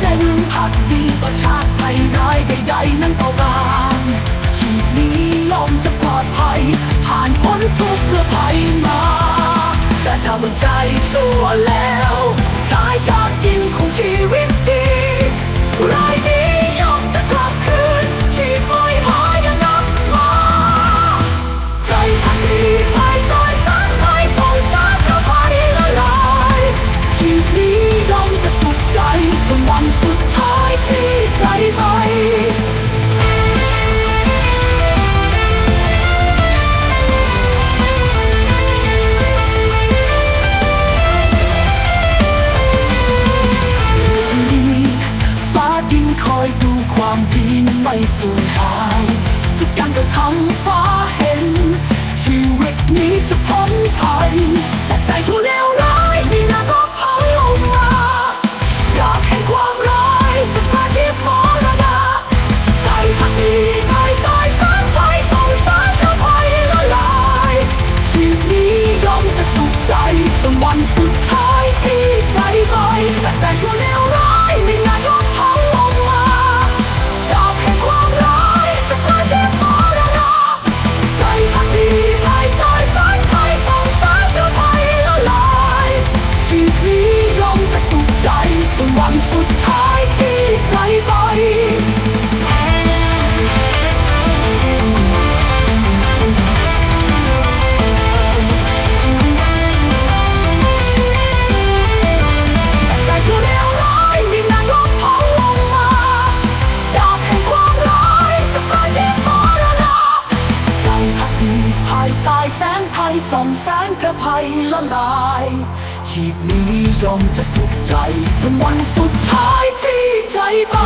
ใจมันพักดีต่อชาติภัยร้ายใดๆนั้นเอาบางชีวิตนี้ยอมจะปลอดภัย ใจ คอยดูความดีไม่สูญหาย ทุกการกระทำฟ้าเห็น ชีวิตนี้จะพ้นภัย แต่ใจชั่วเลวร้ายมีน้าก็พังลงมาอยากเห็นความร้ายจะพาชีพมรณะใจพักดีภายใต้สารไฟส่งสารกับภัยละลายชีวิตนี้ยอมจะสุขใจจนวันสุดท้ายที่ใจไปแต่ใจชั่วเลวร้าย องแสงกระภัยละลายชีพนี้ยอมจะสุขใจจนวันสุดท้ายที่ใจไป